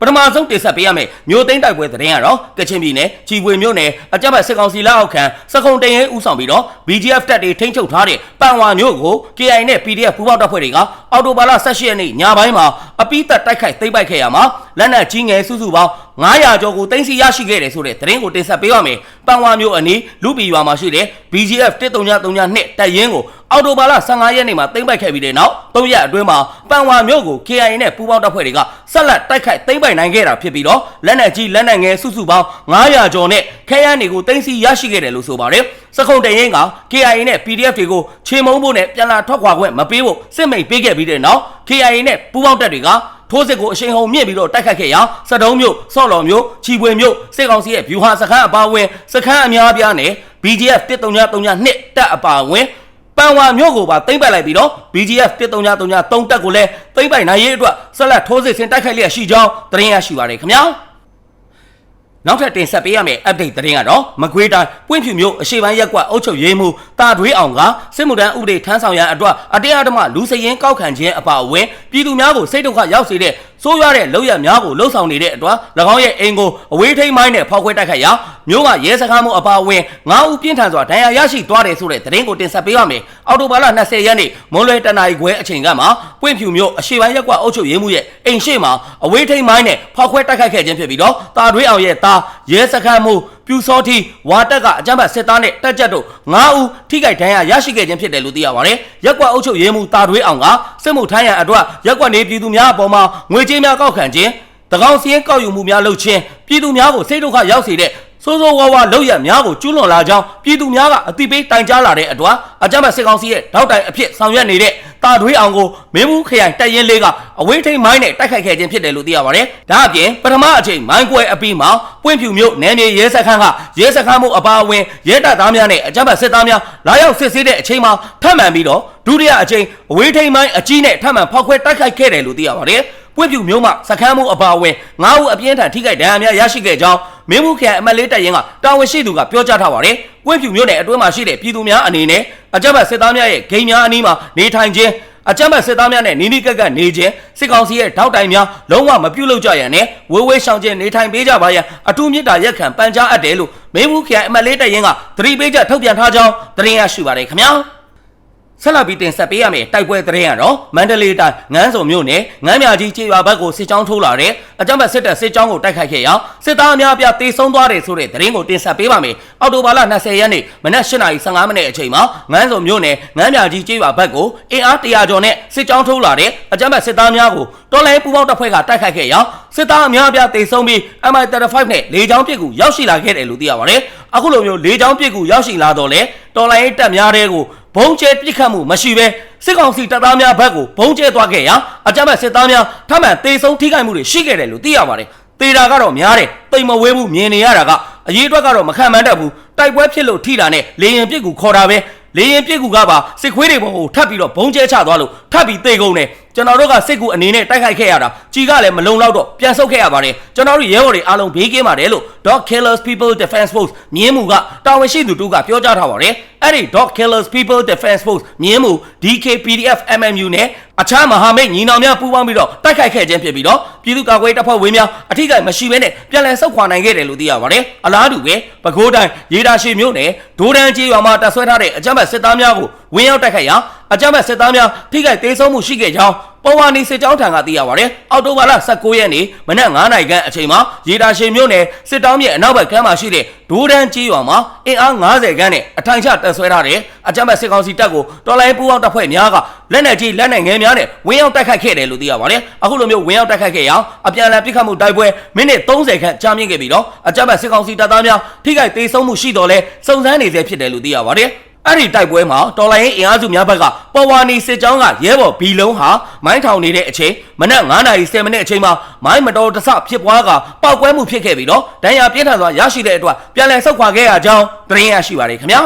ပထမဆုံးတင်ဆက်ပေးရမယ်မြို့သိမ်းတိုက်ပွဲသတင်းကတော့ကချင်ပြည်နယ်ကြီးပွေမြို့နယ်အကြမ်းဖက်စစ်ကောင်စီလက်အောက်ခံစကုံတရင်ဦးဆောင်ပြီးတော့ BGF တပ်တွေထိန်းချုပ်ထားတဲ့ပန်ဝါမြို့ကို KI နဲ့ PDF ပူးပေါင်းတပ်ဖွဲ့တွေကအော်တိုဘာလ18ရက်နေ့ညပိုင်းမှာအပိသက်တိုက်ခိုက်သိမ်းပိုက်ခဲ့ရမှာလက်နက်ကြီးငယ်စုစုပေါင်း900ကျော်ကိုတင်စီရရှိခဲ့တယ်ဆိုတဲ့သတင်းကိုတင်ဆက်ပေးပါမယ်ပန်ဝါမြို့အနီးလူပီရွာမှာရှိတဲ့ BGF 1332တပ်ရင်းကို အော်တိုဘာလ15ရက်နေ့မှာသိမ်းပိုက်ခဲ့ပြီးတဲ့နောက်၃ရက်အတွင်းမှာပန်ဝါမြို့ကို KI နဲ့ပူးပေါင်းတပ်ဖွဲ့တွေကဆက်လက်တိုက်ခိုက်သိမ်းပိုက်နိုင်ခဲ့တာဖြစ်ပြီးတော့လက်နက်ကြီးလက်နက်ငယ်စုစုပေါင်း900ကျော်နဲ့ခဲယမ်းတွေကိုသိမ်းဆည်းရရှိခဲ့တယ်လို့ဆိုပါတယ်စခုံတရင်က KI နဲ့ PDF တွေကိုချေမုံဖို့နဲ့ပြန်လာထွက်ခွာခွင့်မပေးဖို့စစ်မိတ်ပေးခဲ့ပြီးတဲ့နောက် KI နဲ့ပူးပေါင်းတပ်တွေကထိုးစစ်ကိုအရှိန်ဟုန်မြင့်ပြီးတော့တိုက်ခတ်ခဲ့ရာစတုံးမြို့ဆော့လော်မြို့ချီပွေမြို့စစ်ကောင်စီရဲ့ဗျူဟာစခန်းအပါအဝင်စခန်းအများအပြားနဲ့ BGF 1332တပ်အပါအဝင် ပန်ဝါမြို့ကိုပါသိမ့်ပိုက်လိုက်ပြီးတော့ BGF 1333တပ်ကိုလည်းသိမ့်ပိုက်နိုင်ရေးအတွက်ဆက်လက်ထိုးစစ်ဆင်တိုက်ခိုက်လျက်ရှိကြောင်းသတင်းရရှိပါရခင်ဗျာနောက်ထပ်တင်ဆက်ပေးရမယ့် update သတင်းကတော့မကွေးတိုင်းပွင့်ဖြူမြို့အရှိပိုင်းရက်ကွက်အုပ်ချုပ်ရေးမှူးတာထွေးအောင်ကစစ်မှုထမ်းဥပဒေထမ်းဆောင်ရန်အတွက်အတရားဓမ္မလူစရင်ကောက်ခံခြင်းအပါအဝင်ပြည်သူများကိုစိတ်ဒုက္ခရောက်စေတဲ့ ဆိုးရွားတဲ့လောက်ရများကိုလှုပ်ဆောင်နေတဲ့အတွက်၎င်းရဲ့အိမ်ကိုအဝေးထိန်းမိုင်းနဲ့ဖောက်ခွဲတိုက်ခိုက်ရာမြို့ကရဲစခန်းမှုအပါအဝင်9ဦးပြင်းထန်စွာဒဏ်ရာရရှိသွားတယ်ဆိုတဲ့သတင်းကိုတင်ဆက်ပေးရမယ်။အော်တိုဘာလ20ရက်နေ့မွန်လွယ်တနာရီခွဲအချိန်ကမှပွင့်ဖြူမြို့အရှိပိုင်းရက်ကွက်အုပ်ချုပ်ရေးမှူးရဲ့အိမ်ရှိမှာအဝေးထိန်းမိုင်းနဲ့ဖောက်ခွဲတိုက်ခိုက်ခဲ့ခြင်းဖြစ်ပြီးတော့တာထွေးအောင်ရဲ့သားရဲစခန်းမှုပြူစောတီဝါတက်က အကြမ်းဖက်စစ်သားနဲ့တက်ကြက်တို့9ဦးထိခိုက်ဒဏ်ရာရရှိခဲ့ခြင်းဖြစ်တယ်လို့သိရပါတယ်။ရက်ကွက်အုပ်ချုပ်ရေးမှူးတာထွေးအောင်ကစစ်မှုထမ်းရန်အတွက်ရက်ကွက်နေပြည်သူများအပေါ်မှာငွေကြေးများကောက်ခံခြင်းတကောင်စီရင်ကောက်ယူမှုများလုပ်ခြင်းပြည်သူများကိုစိတ်ဒုက္ခရောက်စေတဲ့ စိုးစိုးဝါးဝါလောက်ရများကိုကျူးလွန်လာကြောင်းပြည်သူများကအတိပေးတိုင်ကြားလာတဲ့အတွက်အကြမ်းဖက်စစ်ကောင်စီရဲ့ထောက်တိုင်အဖြစ်ဆောင်ရွက်နေတဲ့တာထွေးအောင်ကိုမင်းဘူးခရိုင်တပ်ရင်းလေးကအဝေးထိန်မိုင်းနဲ့တိုက်ခိုက်ခဲ့ခြင်းဖြစ်တယ်လို့သိရပါတယ်။ဒါအပြင်ပထမအချိန်မိုင်းကွဲအပြီးမှာပွင့်ဖြူမြို့နယ်မြေရဲစခန်းကရဲစခန်းမှုအပါအဝင်ရဲတပ်သားများနဲ့အကြမ်းဖက်စစ်သားများလာရောက်စစ်ဆေးတဲ့အချိန်မှာထပ်မံပြီးတော့ဒုတိယအချိန်အဝေးထိန်မိုင်းအကြီးနဲ့ထပ်မံဖောက်ခွဲတိုက်ခိုက်ခဲ့တယ်လို့သိရပါတယ်။ပွင့်ဖြူမျိုးမှစခန်းမှုအပါအဝင်၅ဦးအပြင်းထန်ထိခိုက်ဒဏ်ရာများရရှိခဲ့ကြောင်း မင်းဘူးခရိုင်အမတ်လေးတပ်ရင်းကတာဝန်ရှိသူကပြောကြားထားပါတယ်။ပွင့်ဖြူမျိုးနယ်အတွင်းမှာရှိတဲ့ပြည်သူများအနေနဲ့အကြမ်းဖက်စစ်သားများရဲ့ဂိမ်းများအနီးမှာနေထိုင်ခြင်းအကြမ်းဖက်စစ်သားများနဲ့နီးနီးကပ်ကပ်နေခြင်းစစ်ကောင်စီရဲ့ထောက်တိုင်များလုံးဝမပြုတ်လို့ကြရန်နဲ့ဝေးဝေးရှောင်ကျဉ်နေထိုင်ပေးကြပါရန်အထူးမြစ်တာရက်ခံပန်ကြားအပ်တယ်လို့မင်းဘူးခရိုင်အမတ်လေးတပ်ရင်းကသတိပေးချက်ထုတ်ပြန်ထားကြောင်းသတင်းရရှိပါတယ်ခင်ဗျာ။ ဆက်လက်ပြီးတင်ဆက်ပေးရမယ့်တိုက်ပွဲသတင်းကတော့မန္တလေးတိုင်းငန်းစုံမြို့နယ်ငန်းမြကြီးကျေးရွာဘက်ကိုစစ်ကြောင်းထိုးလာတဲ့အကြမ်းဖက်စစ်တပ်စစ်ကြောင်းကိုတိုက်ခိုက်ခဲ့ရာစစ်သားအများအပြားတေဆုံးသွားတယ်ဆိုတဲ့သတင်းကိုတင်ဆက်ပေးပါမယ်။အော်တိုဘာလ20ရက်နေ့မနက်8:15မိနစ်အချိန်မှာငန်းစုံမြို့နယ်ငန်းမြကြီးကျေးရွာဘက်ကိုအင်အား100ကျော်နဲ့စစ်ကြောင်းထိုးလာတဲ့အကြမ်းဖက်စစ်သားများကိုတော်လိုင်းပူပေါင်းတပ်ဖွဲ့ကတိုက်ခိုက်ခဲ့ရာစစ်သားအများအပြားတေဆုံးပြီး MI35 နဲ့လေကြောင်းပစ်ကူရောက်ရှိလာခဲ့တယ်လို့သိရပါတယ်။အခုလိုမျိုးလေကြောင်းပစ်ကူရောက်ရှိလာတော့လေတော်လိုင်းတပ်များတွေကို ဘုံကျဲပြစ်ခတ်မှုမရှိဘဲစစ်ကောင်စီတပ်သားများဘက်ကိုဘုံကျဲသွားခဲ့ရာအကြမ်းဖက်စစ်သားများထပ်မံတေဆုံးထိခိုက်မှုတွေရှိခဲ့တယ်လို့သိရပါတယ်။တေတာကတော့များတယ်တိမ်မဝဲဘူးမြင်နေရတာကအရေးအတွက်ကတော့မခံမှန်းတတ်ဘူးတိုက်ပွဲဖြစ်လို့ထိတာနဲ့လေရင်ပြစ်ကူခေါ်တာပဲလေရင်ပြစ်ကူကပါစစ်ခွေးတွေပေါ်ကိုထပ်ပြီးတော့ဘုံကျဲချသွားလို့ထပ်ပြီးတေကုန်တယ်ကျွန်တော်တို့ကစစ်ကူအနေနဲ့တိုက်ခိုက်ခဲ့ရတာကြီးကလည်းမလုံလောက်တော့ပြန်ဆုတ်ခဲ့ရပါတယ်ကျွန်တော်တို့ရဲဘော်တွေအားလုံးဘေးကင်းပါတယ်လို့ Dog Killers People Defense Force မြင်းမှုကတာဝန်ရှိသူတူကပြောကြားထားပါတယ် အဲ့ဒီ Dog Killers People Defense Force မြင်းမှု DKPDF MMU နဲ့အခြားမဟာမိတ်ညီနောင်များပူးပေါင်းပြီးတော့တိုက်ခိုက်ခဲ့ခြင်းဖြစ်ပြီးတော့ပြည်သူ့ကာကွယ်တပ်ဖွဲ့ဝင်များအထိကိမရှိဘဲနဲ့ပြန်လည်ဆုတ်ခွာနိုင်ခဲ့တယ်လို့သိရပါတယ်အလားတူပဲပဲခူးတိုင်းရေတာရှိမြို့နယ်ဒိုးဒန်းကျေးရွာမှာတပ်ဆွဲထားတဲ့အကြမ်းဖက်စစ်သားများကိုဝင်းရောက်တိုက်ခိုက်ရာအကြမ်းဖက်စစ်သားများထိခိုက်ဒေဆုံးမှုရှိခဲ့ကြောင်း ပေါ်ဝါနီစစ်ကြောင်းထံကသိရပါတယ်။အောက်တိုဘာလ19ရက်နေ့မနက်9:00နာရီခန့်အချိန်မှာရေတာရှင်မြို့နယ်စစ်တောင်းမြေအနောက်ဘက်ကမ်းမှာရှိတဲ့ဒိုးဒန်းကြီးရွာမှာအင်အား90ခန်းနဲ့အထိုင်ချတပ်ဆွဲထားတဲ့အကြမ်းဖက်စစ်ကောင်စီတပ်ကိုတော်လိုင်းပူးပေါင်းတပ်ဖွဲ့များကလက်နက်ကြီးလက်နက်ငယ်များနဲ့ဝင်းရောက်တိုက်ခိုက်ခဲ့တယ်လို့သိရပါတယ်။အခုလိုမျိုးဝင်းရောက်တိုက်ခိုက်ခဲ့ရအောင်အပြန်အလှန်ပစ်ခတ်မှုတိုက်ပွဲမိနစ်30ခန့်ကြာမြင့်ခဲ့ပြီးတော့အကြမ်းဖက်စစ်ကောင်စီတပ်သားများထိခိုက်ဒေဆုံးမှုရှိတော်လဲစုံစမ်းနေဆဲဖြစ်တယ်လို့သိရပါတယ်။ အဲ့ဒီတိုက်ပွဲမှာတော်လိုင်းရင်အင်အားစုများဘက်ကပေါ်ဝါနီစစ်ကြောင်းကရဲဘော်ဘီလုံးဟာမိုင်းထောင်နေတဲ့အချိန်မနက်9:30မိနစ်အချိန်မှာမိုင်းမတော်တဆဖြစ်ပွားကပောက်ကွဲမှုဖြစ်ခဲ့ပြီးတော့ဒဏ်ရာပြင်းထန်စွာရရှိတဲ့အတွက်ပြန်လည်ဆုတ်ခွာခဲ့ရကြောင်းသတင်းရရှိပါတယ်ခင်ဗျာ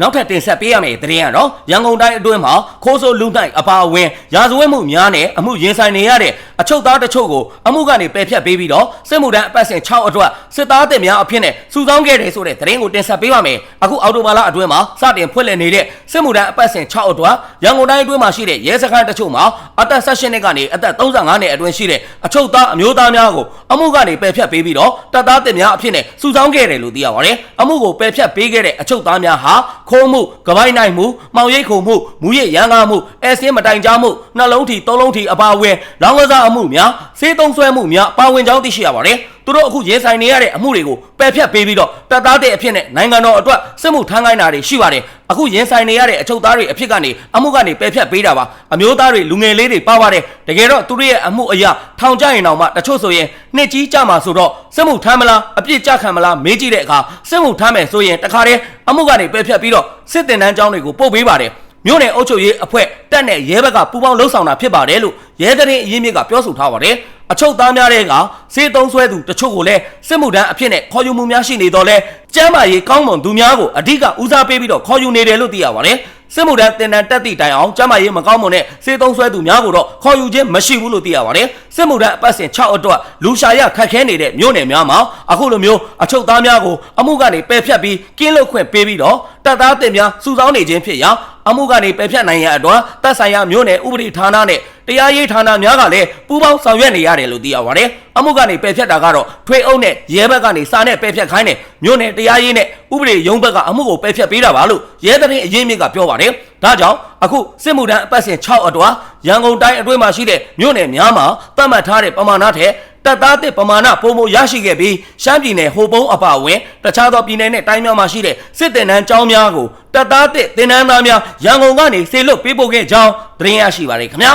နောက်ထပ်တင်ဆက်ပေးရမယ့်သတင်းကတော့ရန်ကုန်တိုင်းအတွင်းမှာခိုးဆိုးလူနိုင်အပါအဝင်ရာဇဝတ်မှုများနဲ့အမှုရင်ဆိုင်နေရတဲ့အ ချုပ်သားတချို့ကိုအမှုကနေပယ်ဖျက်ပေးပြီးတော့စစ်မှုထမ်းအပတ်စဉ်6အတွက်စစ်သားတင်များအဖြစ်နဲ့စုဆောင်းခဲ့တယ်ဆိုတဲ့သတင်းကိုတင်ဆက်ပေးပါမယ်အခုအော်တိုဘာလအတွင်းမှာစတင်ဖွင့်လှစ်နေတဲ့စစ်မှုထမ်းအပတ်စဉ်6အတွက်ရန်ကုန်တိုင်းအတွင်းမှာရှိတဲ့ရဲစခန်းတချို့မှာအသက်16နှစ်ကနေအသက်35နှစ်အတွင်းရှိတဲ့အချုပ်သားအမျိုးသားများကိုအမှုကနေပယ်ဖျက်ပေးပြီးတော့တပ်သားတင်များအဖြစ်နဲ့စုဆောင်းခဲ့တယ်လို့သိရပါတယ်အမှုကိုပယ်ဖျက်ပေးခဲ့တဲ့အချုပ်သားများဟာခိုးမှုကပိုင်းနိုင်မှုမှောင်ရိပ်ခုံမှုမူရစ်ရန်ကားမှုအဲစင်းမတိုင်ကြားမှုနှလုံးထီသုံးလုံးထီအပါအဝင်လောင်းကစားအမှုများစေးသုံးဆွဲမှုများပါဝင်ကြောင်းသိရှိရပါတယ်သူတို့အခုရင်ဆိုင်နေရတဲ့အမှုတွေကိုပယ်ဖျက်ပေးပြီးတော့တပ်သားတဲ့အဖြစ်နဲ့နိုင်ငံတော်အတွက်စစ်မှုထမ်းခိုင်းတာတွေရှိပါတယ်အခုရင်ဆိုင်နေရတဲ့အချုပ်သားတွေအဖြစ်ကနေအမှုကနေပယ်ဖျက်ပေးတာပါအမျိုးသားတွေလူငယ်လေးတွေပါပါတယ်တကယ်တော့သူတို့ရဲ့အမှုအရာထောင်ကျရင်တော့မှတချို့ဆိုရင်နှစ်ကြီးကြမှာဆိုတော့စစ်မှုထမ်းမလားအပြစ်ကြခံမလားမေးကြည့်တဲ့အခါစစ်မှုထမ်းမယ်ဆိုရင်တခါတည်းအမှုကနေပယ်ဖျက်ပြီးတော့စစ်တင်တန်းကျောင်းတွေကိုပို့ပေးပါတယ်မြို့နယ်အုပ်ချုပ်ရေးအဖွဲ့တက်နဲ့ရဲဘက်ကပူးပေါင်းလှုပ်ဆောင်တာဖြစ်ပါတယ်လို့ ရဲတရင်အရင်းမြစ်ကပြောဆိုထားပါတယ်အချုပ်သားများတဲ့ကစေးသုံးဆွဲသူတချို့ကိုလည်းစစ်မှုထမ်းအဖြစ်နဲ့ခေါ်ယူမှုများရှိနေတော့လဲကျမ်းမာရေးကောင်းမွန်သူများကိုအဓိကဦးစားပေးပြီးတော့ခေါ်ယူနေတယ်လို့သိရပါတယ်စစ်မှုထမ်းတင်တန်းတက်သည့်တိုင်အောင်ကျမ်းမာရေးမကောင်းမွန်တဲ့စေးသုံးဆွဲသူများကိုတော့ခေါ်ယူခြင်းမရှိဘူးလို့သိရပါတယ်စစ်မှုထမ်းအပတ်စဉ်6အတွက်လူရှာရခက်ခဲနေတဲ့မြို့နယ်များမှာအခုလိုမျိုးအချုပ်သားများကိုအမှုကနေပယ်ဖြတ်ပြီးကင်းလွတ်ခွင့်ပေးပြီးတော့ တပ်သားတင်များစုဆောင်းနေခြင်းဖြစ်ရာအမှုကနေပယ်ဖြတ်နိုင်ရန်အတွက်တပ်ဆိုင်ရာမြို့နယ်ဥပဒေဌာနနဲ့တရားရေးဌာနများကလည်းပူးပေါင်းဆောင်ရွက်နေရတယ်လို့သိရပါတယ်။အမှုကနေပယ်ဖြတ်တာကတော့ထွေအုပ်နဲ့ရဲဘက်ကနေစာနဲ့ပယ်ဖြတ်ခိုင်းတယ်မြို့နယ်တရားရေးနဲ့ဥပဒေရုံးဘက်ကအမှုကိုပယ်ဖြတ်ပေးတာပါလို့ရဲတရင်အရေးမြစ်ကပြောပါတယ်။ဒါကြောင့်အခုစစ်မှုထမ်းအပတ်စဉ်6အတွာရန်ကုန်တိုင်းအတွင်းမှာရှိတဲ့မြို့နယ်များမှာသတ်မှတ်ထားတဲ့ပမာဏထက် တပ်သားတစ်ပမာဏပုံမရရှိခဲ့ပြီးရှမ်းပြည်နယ်ဟိုပုံးအပါအဝင်တခြားသောပြည်နယ်နဲ့တိုင်းများမှာရှိတဲ့စစ်တင်နန်းကျောင်းများကိုတပ်သားတစ်တင်နန်းသားများရန်ကုန်ကနေဆေလွတ်ပေးပို့ခဲ့ကြောင်းသတင်းရရှိပါရခင်ဗျာ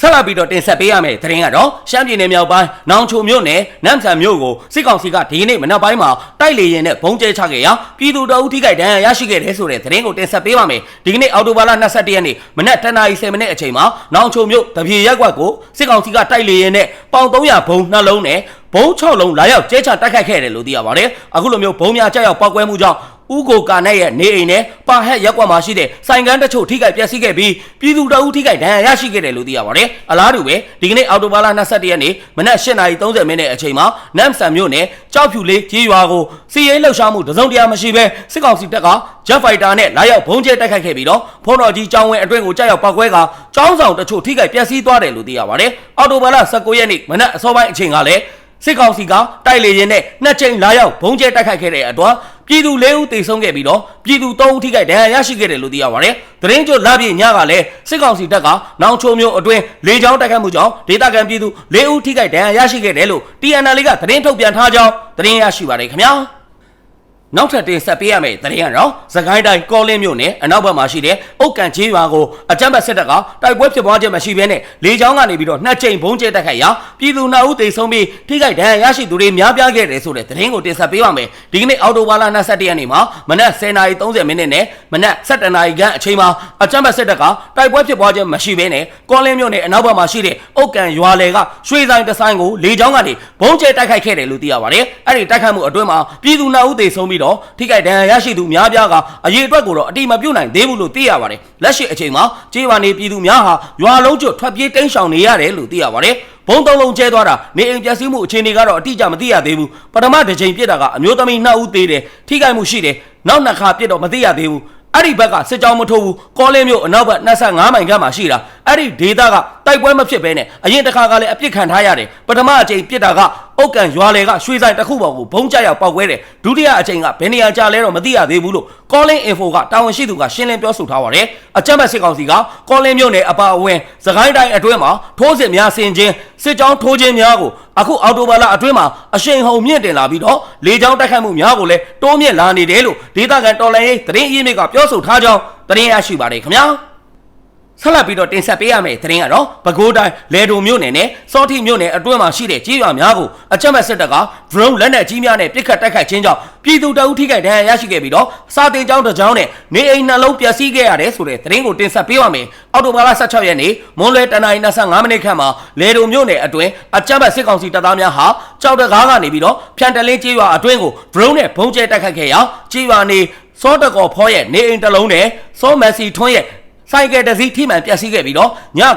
ဆက်လက်ပြီးတော့တင်ဆက်ပေးရမယ့်သတင်းကတော့ရှမ်းပြည်နယ်မြောက်ပိုင်းနောင်ချိုမြို့နယ်နမ်ဆန်မြို့ကိုစစ်ကောင်စီကဒီနေ့မနက်ပိုင်းမှာတိုက်လေရင်နဲ့ဘုံကျဲချခဲ့ရာပြည်သူတအုပ်ထိခိုက်ဒဏ်ရာရရှိခဲ့တဲ့ဆိုတဲ့သတင်းကိုတင်ဆက်ပေးပါမယ်ဒီကနေ့အော်တိုဘာလ22ရက်နေ့မနက်10:30မိနစ်အချိန်မှာနောင်ချိုမြို့တပြေရက်ကွက်ကိုစစ်ကောင်စီကတိုက်လေရင်နဲ့ပေါင်300ဘုံနှလုံးနဲ့ဘုံ6လုံးလာရောက်ကျဲချတိုက်ခိုက်ခဲ့တယ်လို့သိရပါတယ်အခုလိုမျိုးဘုံများကြောက်ရောက်ပောက်ကွဲမှုကြောင့် ဥကိုကာနဲ့ရဲ့နေအိမ်နဲ့ပါဟက်ရက်ကွက်မှာရှိတဲ့ဆိုင်ကန်းတချို့ထိခိုက်ပျက်စီးခဲ့ပြီးပြည်သူတအုပ်ထိခိုက်ဒဏ်ရာရရှိခဲ့တယ်လို့သိရပါတယ်။အလားတူပဲဒီကနေ့အော်တိုဘာလ22ရက်နေ့မနက်8:30မိနစ်အချိန်မှာနမ်ဆန်မြို့နယ်ကြောက်ဖြူလေးကြေးရွာကိုစီရေးလှုပ်ရှားမှုတစုံတရာမရှိဘဲစစ်ကောင်စီတပ်ကဂျက်ဖိုက်တာနဲ့လာရောက်ဘုံကျဲတိုက်ခိုက်ခဲ့ပြီးတော့ဖုန်းတော်ကြီးကျောင်းဝင်းအတွင်းကိုကြောက်ရောက်ပောက်ကွဲကကျောင်းဆောင်တချို့ထိခိုက်ပျက်စီးသွားတယ်လို့သိရပါတယ်။အော်တိုဘာလ19ရက်နေ့မနက်အစောပိုင်းအချိန်ကလည်းစစ်ကောင်စီကတိုက်လေရင်နဲ့နှစ်ချိန်လာရောက်ဘုံကျဲတိုက်ခိုက်ခဲ့တဲ့အတွက် ပြည်သူ၄ဦးသေဆုံးခဲ့ပြီးတော့ပြည်သူ၃ဦးထိခိုက်ဒဏ်ရာရရှိခဲ့တယ်လို့သိရပါတယ်။သတင်းကြိုလာပြည့်ညကလည်းစစ်ကောင်စီတပ်ကနောင်ချိုမျိုးအတွင်းလေကြောင်းတိုက်ခိုက်မှုကြောင့်ဒေသခံပြည်သူ၄ဦးထိခိုက်ဒဏ်ရာရရှိခဲ့တယ်လို့ TNL ကသတင်းထုတ်ပြန်ထားကြောင်းသတင်းရရှိပါတယ်ခင်ဗျာ။ နောက်ထပ်တင်ဆက်ပေးရမယ့်သတင်းကတော့သခိုင်းတိုင်းကောလင်းမြို့နယ်အနောက်ဘက်မှာရှိတဲ့အုတ်ကန်ချေးရွာကိုအကြမ်းဖက်စစ်တပ်ကတိုက်ပွဲဖြစ်ပွားခြင်းမရှိဘဲနဲ့လေကြောင်းကနေပြီးတော့နှစ်ကြိမ်ဘုံကျဲတိုက်ခိုက်ရာပြည်သူနှစ်ဦးသေဆုံးပြီးထိခိုက်ဒဏ်ရာရရှိသူတွေများပြားခဲ့တယ်ဆိုတဲ့သတင်းကိုတင်ဆက်ပေးပါမယ်ဒီကနေ့အော်တိုဘာလ22ရက်နေ့မှာမနက်10:30မိနစ်နဲ့မနက်7:00နာရီခန့်အချိန်မှာအကြမ်းဖက်စစ်တပ်ကတိုက်ပွဲဖြစ်ပွားခြင်းမရှိဘဲနဲ့ကောလင်းမြို့နယ်အနောက်ဘက်မှာရှိတဲ့အုတ်ကန်ရွာလေကရွှေဆိုင်တဆိုင်ကိုလေကြောင်းကနေဘုံကျဲတိုက်ခိုက်ခဲ့တယ်လို့သိရပါတယ်အဲ့ဒီတိုက်ခိုက်မှုအတွင်းမှာပြည်သူနှစ်ဦးသေဆုံးပြီးတော့ထိခိုက်ဒဏ်ရာရရှိသူများပြားကအရေးအတွက်ကိုတော့အတိမပြုတ်နိုင်သေးဘူးလို့သိရပါတယ်လက်ရှိအချိန်မှာကြေးပါနေပြည်သူများဟာရွာလုံးကျွတ်ထွက်ပြေးတိမ်းရှောင်နေရတယ်လို့သိရပါတယ်ဘုံသုံးလုံးကျဲသွားတာနေအိမ်ပျက်စီးမှုအခြေအနေကတော့အတိအကျမသိရသေးဘူးပထမတစ်ချိန်ပြစ်တာကအမျိုးသမီးနှစ်ဦးသေးတယ်ထိခိုက်မှုရှိတယ်နောက်နှစ်ခါပြစ်တော့မသိရသေးဘူးအဲ့ဒီဘက်ကစစ်ကြောင်းမထိုးဘူးကောလင်းမြို့အနောက်ဘက်25မိုင်ခန့်မှာရှိတာအဲ့ဒီဒေသကတိုက်ပွဲမဖြစ်ဘဲနဲ့အရင်တစ်ခါကလည်းအပြစ်ခံထားရတယ်ပထမအချိန်ပြစ်တာက အုတ်ကန်ရွာလေကရွှေဆိုင်တစ်ခုပေါ်ကိုဘုံကျရောက်ပောက်ကွဲတယ်ဒုတိယအချိန်ကဘယ်နေရာကြာလဲတော့မသိရသေးဘူးလို့ calling info ကတာဝန်ရှိသူကရှင်းလင်းပြောဆိုထားပါတယ်အကြမ်းဖက်စစ်ကောင်စီက calling မြို့နယ်အပါအဝင်စကိုင်းတိုင်းအတွင်းမှာထိုးစစ်များဆင်ခြင်းစစ်ကြောင်းထိုးခြင်းများကိုအခုအော်တိုဘာလအတွင်းမှာအရှိန်ဟုန်မြင့်တင်လာပြီးတော့လေကြောင်းတိုက်ခတ်မှုများကိုလည်းတိုးမြင့်လာနေတယ်လို့ဒေသခံတော်လှန်ရေးသတင်းအရင်းမြစ်ကပြောဆိုထားကြောင်းသတင်းရရှိပါတယ်ခင်ဗျာ ဆက်လက်ပြီးတော့တင်ဆက်ပေးရမယ့်သတင်းကတော့ပဲခူးတိုင်းလေဒုံမြို့နယ်နဲ့စောတိမြို့နယ်အတွင်းမှာရှိတဲ့ကြေးရွာများကိုအကြမ်းဖက်စစ်တပ်က drone လက်နက်ကြီးများနဲ့ပစ်ခတ်တိုက်ခိုက်ခြင်းကြောင့်ပြည်သူတအုပ်ထိခိုက်ဒဏ်ရာရရှိခဲ့ပြီးတော့စာတင်ကျောင်းတစ်ကျောင်းနဲ့နေအိမ်နှလုံးပျက်စီးခဲ့ရတယ်ဆိုတဲ့သတင်းကိုတင်ဆက်ပေးပါမယ်။အော်တိုဘာလ16ရက်နေ့မွန်းလွဲတနင်္လာ25မိနစ်ခန့်မှာလေဒုံမြို့နယ်အတွင်းအကြမ်းဖက်စစ်ကောင်စီတပ်သားများဟာကြောက်တကားကနေပြီးတော့ဖြန်တလင်းကြေးရွာအတွင်းကို drone နဲ့ဘုံကျဲတိုက်ခိုက်ခဲ့ရာကြေးရွာနေစောတကော်ဖောရဲ့နေအိမ်တစ်လုံးနဲ့စောမက်ဆီထွန်းရဲ့ ဆိုင်ကယ်တစ်စီးထိမှန်ပျက်စီးခဲ့ပြီးတော့ည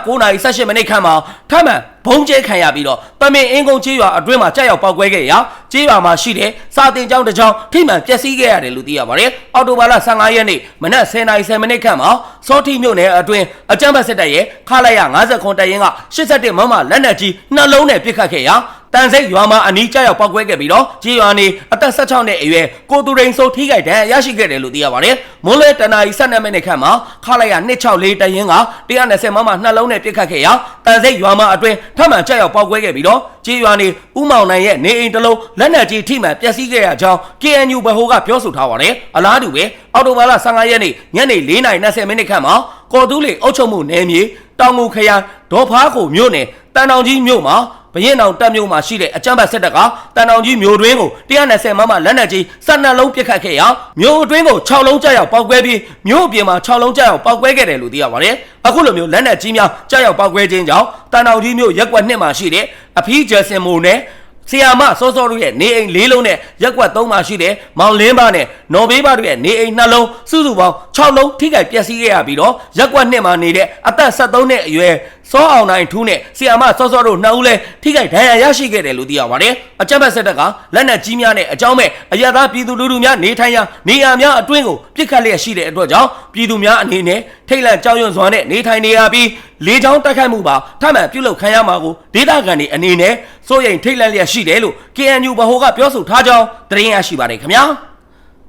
9:18မိနစ်ခန့်မှာထပ်မံဘုံကျဲခံရပြီးတော့ပမင်အင်းကုန်းကျေးရွာအတွင်းမှာကြောက်ရောက်ပောက်ကွဲခဲ့ရာကျေးရွာမှာရှိတဲ့စာတင်ကျောင်းတစ်ကျောင်းထိမှန်ပျက်စီးခဲ့ရတယ်လို့သိရပါတယ်။အော်တိုဘာလ15ရက်နေ့မနက်10:10မိနစ်ခန့်မှာစောတိမြို့နယ်အတွင်းအကြမ်းဖက်စစ်တပ်ရဲ့ခလာရ50ခွန်တပ်ရင်းက81မမလက်နက်ကြီးနှလုံးနဲ့ပစ်ခတ်ခဲ့ရာ တန်စိတ်ရွာမှာအနီးကြောက်ရောက်ပောက်ကွဲခဲ့ပြီးတော့ကြေးရွာနေအသက်16နှစ်အရွယ်ကိုသူရိန်စိုးထိခိုက်ဒဏ်ရာရရှိခဲ့တယ်လို့သိရပါတယ်။မွန်းလွဲတနာရီ12မိနစ်ခန့်မှာခလာရ264တရင်က120မမနှလုံးနဲ့ပစ်ခတ်ခဲ့ရာတန်စိတ်ရွာမှာအတွင်းထပ်မံကြောက်ရောက်ပောက်ကွဲခဲ့ပြီးတော့ကြေးရွာနေဥမောင်နိုင်ရဲ့နေအိမ်တစ်လုံးလက်နက်ကြီးထိမှန်ပျက်စီးခဲ့ရကြောင်း KNU ဘဟိုကပြောဆိုထားပါတယ်။အလားတူပဲအော်တိုဘာလ15ရက်နေ့ညနေ4:20မိနစ်ခန့်မှာကော်တူးလေအုပ်ချုပ်မှုနယ်မြေတောင်ငူခရိုင်ဒေါ်ဖားခုမြို့နယ်တန်တောင်ကြီးမြို့မှာ ဘရင်အောင်တက်မြို့မှာရှိတဲ့အကြမ်းဖက်စစ်တပ်ကတန်တောင်ကြီးမြို့တွင်းကို120မမလက်နက်ကြီး12လုံးပစ်ခတ်ခဲ့ရာမြို့အတွင်းကို6လုံးကြောက်ရောက်ပောက်ကွဲပြီးမြို့အပြင်မှာ6လုံးကြောက်ရောက်ပောက်ကွဲခဲ့တယ်လို့သိရပါတယ်။အခုလိုမျိုးလက်နက်ကြီးများကြောက်ရောက်ပောက်ကွဲခြင်းကြောင့်တန်တောင်ကြီးမြို့ရက်ကွက်နှစ်မှာရှိတဲ့အဖီးကျယ်စင်မိုနဲ့ဆီယာမစောစောတို့ရဲ့နေအိမ်၄လုံးနဲ့ရက်ကွက်၃မှာရှိတဲ့မောင်လင်းပါနဲ့နော်ဘေးပါတို့ရဲ့နေအိမ်၂လုံးစုစုပေါင်း6လုံးထိခိုက်ပျက်စီးခဲ့ရပြီးတော့ရက်ကွက်နှစ်မှာနေတဲ့အသက်73နှစ်အရွယ် စောအောင်နိုင်ထူးနဲ့ဆီယာမစောစောတို့နှစ်ဦးလည်းထိခိုက်ဒဏ်ရာရရှိခဲ့တယ်လို့သိရပါတယ်။အကြမ်းဖက်စစ်တပ်ကလက်နက်ကြီးများနဲ့အကြောင်းမဲ့အရသာပြည်သူလူထုများနေထိုင်ရာနေရာများအတွင်းကိုပြစ်ခတ်လျက်ရှိတဲ့အတွက်ကြောင့်ပြည်သူများအနေနဲ့ထိတ်လန့်ကြောက်ရွံ့စွာနဲ့နေထိုင်နေရပြီးလေကြောင်းတိုက်ခိုက်မှုပါထပ်မံပြုလုပ်ခံရမှာကိုဒေသခံတွေအနေနဲ့စိုးရိမ်ထိတ်လန့်လျက်ရှိတယ်လို့ KNU ဗဟိုကပြောဆိုထားကြောင်းသတင်းရရှိပါတယ်ခင်ဗျာ